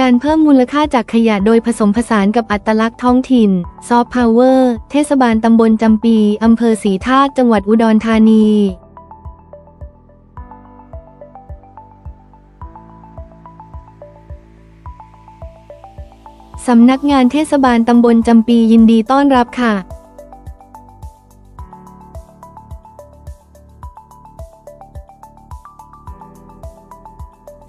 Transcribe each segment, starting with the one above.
การเพิ่มมูลค่าจากขยะโดยผสมผสานกับอัตลักษณ์ท้องถิ่น ซอฟต์พาวเวอร์ เทศบาลตำบลจำปี อำเภอศรีธาตุจังหวัดอุดรธานีสำนักงานเทศบาลตำบลจำปียินดีต้อนรับค่ะ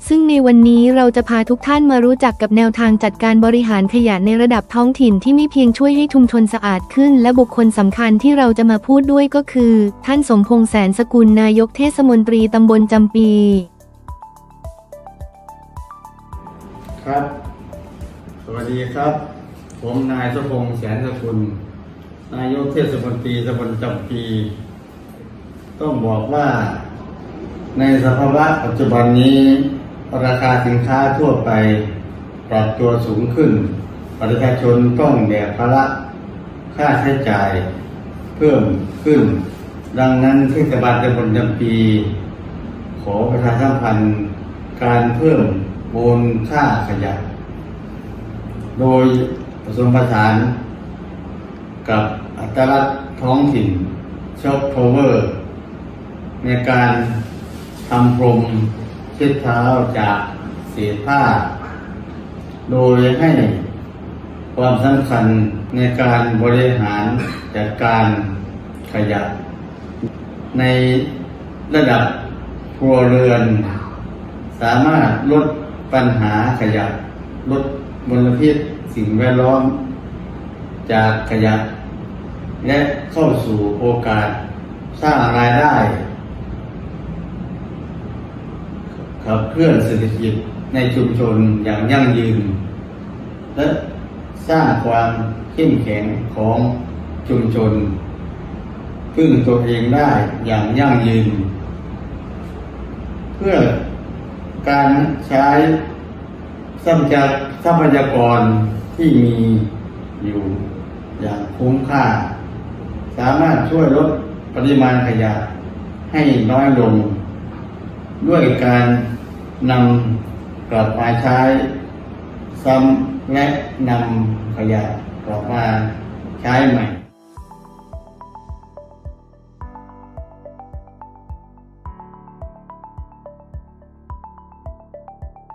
ซึ่งในวันนี้เราจะพาทุกท่านมารู้จักกับแนวทางจัดการบริหารขยะในระดับท้องถิ่นที่ไม่เพียงช่วยให้ชุมชนสะอาดขึ้น และบุคคลสำคัญที่เราจะมาพูดด้วยก็คือ ท่านสมพงษ์แสนสกุลนายกเทศมนตรีตำบลจำปี ครับ สวัสดีครับ ผมนายสมพงษ์แสนสกุล นายกเทศมนตรีตำบลจำปี ต้องบอกว่าในสภาวะปัจจุบันนี้ ราคาสินค้าทั่วไปปรับตัวสูงขึ้น ประชาชนต้องแบกภาระค่าใช้จ่ายเพิ่มขึ้น ดังนั้นเทศบาลตำบลจำปี ขอประชาสัมพันธ์การเพิ่มโอนค่าขยะ โดยผสมผสานกับอัตลักษณ์ท้องถิ่นช็อปพาวเวอร์ ในการทำพรม เช็ดเท้าจากเศษผ้า โดยให้ความสำคัญในการบริหารจัดการขยะ ในระดับครัวเรือน สามารถลดปัญหาขยะ ลดมลพิษสิ่งแวดล้อม จากขยะ และเข้าสู่โอกาสสร้างรายได้ ขับเคลื่อนเศรษฐกิจในชุมชนอย่างยั่งยืน และสร้างความเข้มแข็งของชุมชนพึ่งตัวเองได้อย่างยั่งยืน เพื่อการใช้ทรัพยากทรัพยากรที่มีอยู่อย่างคุ้มค่า สามารถช่วยลดปริมาณขยะให้น้อยลง ด้วยการนำกลับมาใช้ซ้ำและนำขยะกลับมาใช้ใหม่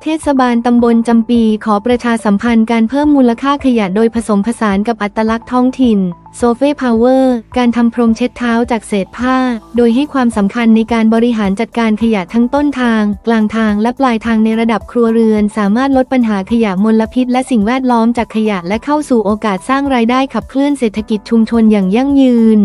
เทศบาลตำบลจำปีขอประชาสัมพันธ์การเพิ่มมูลค่าขยะโดยผสมผสานกับอัตลักษณ์ท้องถิ่นโซเฟ่พาวเวอร์การทำพรมเช็ดเท้าจากเศษผ้า โดยให้ความสำคัญในการบริหารจัดการขยะทั้งต้นทาง กลางทางและปลายทางในระดับครัวเรือน สามารถลดปัญหาขยะมลพิษ และสิ่งแวดล้อมจากขยะและเข้าสู่โอกาสสร้างรายได้ขับเคลื่อนเศรษฐกิจชุมชนอย่างยั่งยืน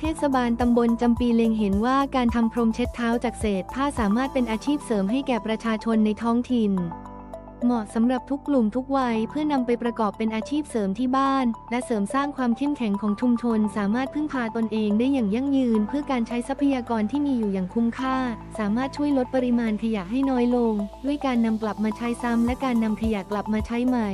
เทศบาลตำบลจำปีเล็งเห็นว่าการทำพรมเช็ดเท้าจากเศษผ้าสามารถเป็นอาชีพเสริมให้แก่ประชาชนในท้องถิ่น เหมาะสำหรับทุกกลุ่มทุกวัยเพื่อนำไปประกอบเป็นอาชีพเสริมที่บ้าน และเสริมสร้างความเข้มแข็งของชุมชน สามารถพึ่งพาตนเองได้อย่างยั่งยืน เพื่อการใช้ทรัพยากรที่มีอยู่อย่างคุ้มค่า สามารถช่วยลดปริมาณขยะให้น้อยลง ด้วยการนำกลับมาใช้ซ้ำและการนำขยะกลับมาใช้ใหม่